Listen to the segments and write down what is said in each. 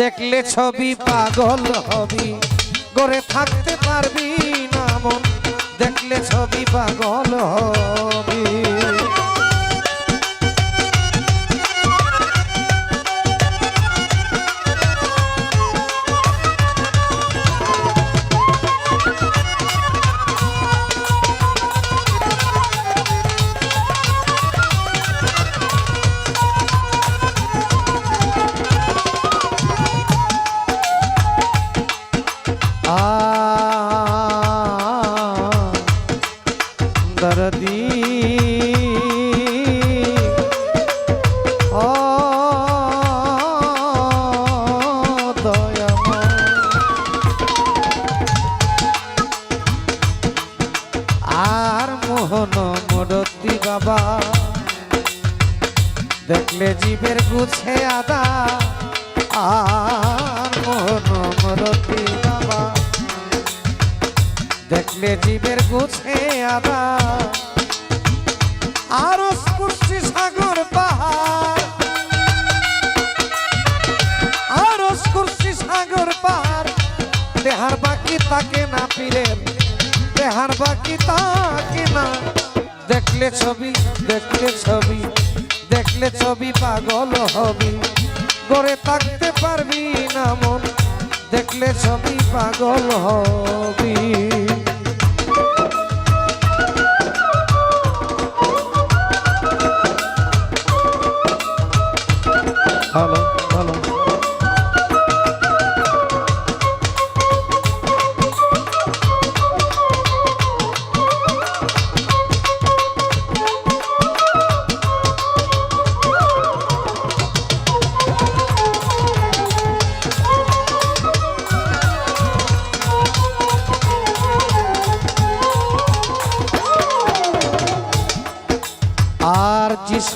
দেখলে ছবি পাগল হবি। গড়ে থাকতে পারবি না মন দেখলে ছবি পাগল হবি। সন্ধ্যার দিন। আর মোহন মরতি বাবা, দেখলে জীবের গুছে আদা। আর মোহন মরতি বাবা, দেখলে জীবের গুছে আদা আর সাগর পাহাড়। আর স্পর্শী সাগর পাহাড়। দেহার বাকি তাকে না পীরের দেহার তাকে না। দেখলে ছবি দেখলে ছবি দেখলে ছবি পাগল হবি। গড়ে থাকতে পারবি না মন, দেখলে ছবি পাগল হবি।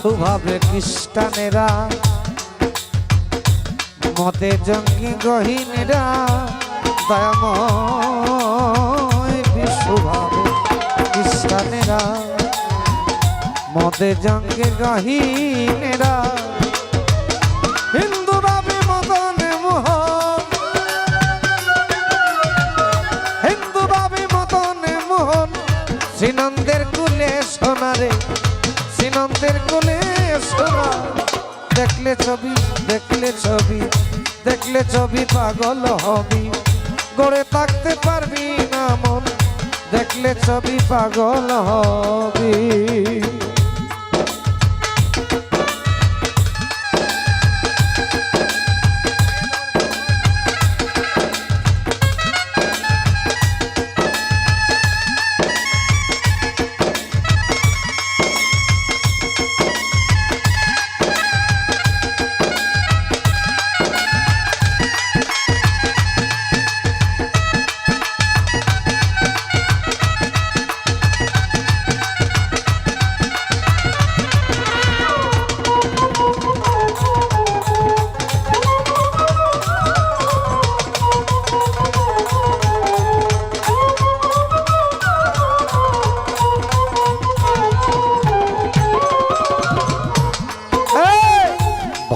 আর যিশু ভাবে খ্রিস্টানেরা মতে জঙ্গি গহিনেরা দয়াময় বিশ্ব ভাবে খ্রিস্টানেরা মতে জঙ্গি গহিনেরা শ্রীনন্দের কোলে সোনা। দেখলে ছবি দেখলে ছবি দেখলে ছবি পাগল হবি। গড়ে থাকতে পারবি না মন, দেখলে ছবি পাগল হবি।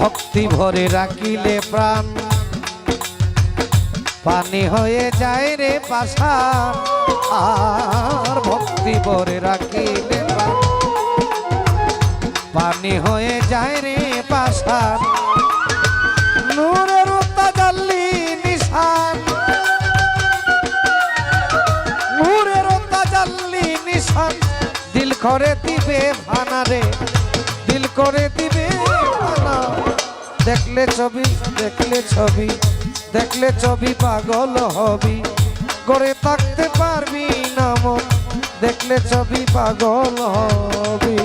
ভক্তি ভরে রাখিলে প্রাণ। পানি হয়ে যায় রে পাশা, আর ভক্তি ভরে রাখিলে প্রাণ। পানি হয়ে যায় রে পাশা, নূরের তাজাল্লি নিশান। নূরের তাজাল্লি নিশান। দিল করে দিবে ভানারে দিল করে দিবে ভানা দেখলে ছবি দেখলে ছবি দেখলে ছবি পাগল হবি। করে থাকতে পারবি না মন, দেখলে ছবি পাগল হবি।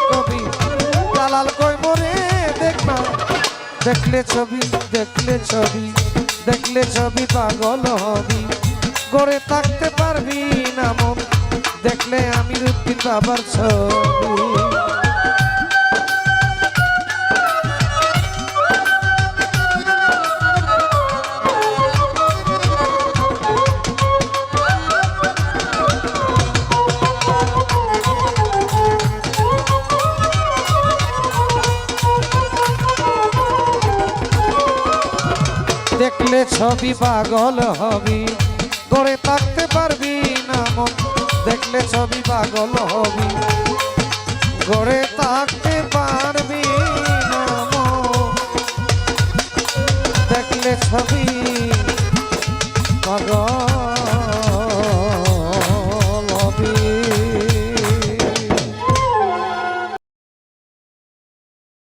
না কই মরে? দেখবা? দেখলে ছবি দেখলে ছবি দেখলে ছবি পাগল হবি। গড়ে থাকতে পারবি না মন, দেখলে আমি রুদ্দিন বাবার ছবি। ছবি পাগল হবি। গড়ে থাকতে পারবি না মন, দেখলে ছবি পাগল হবি। গড়ে থাকতে পারবি না মন, দেখলে ছবি পাগল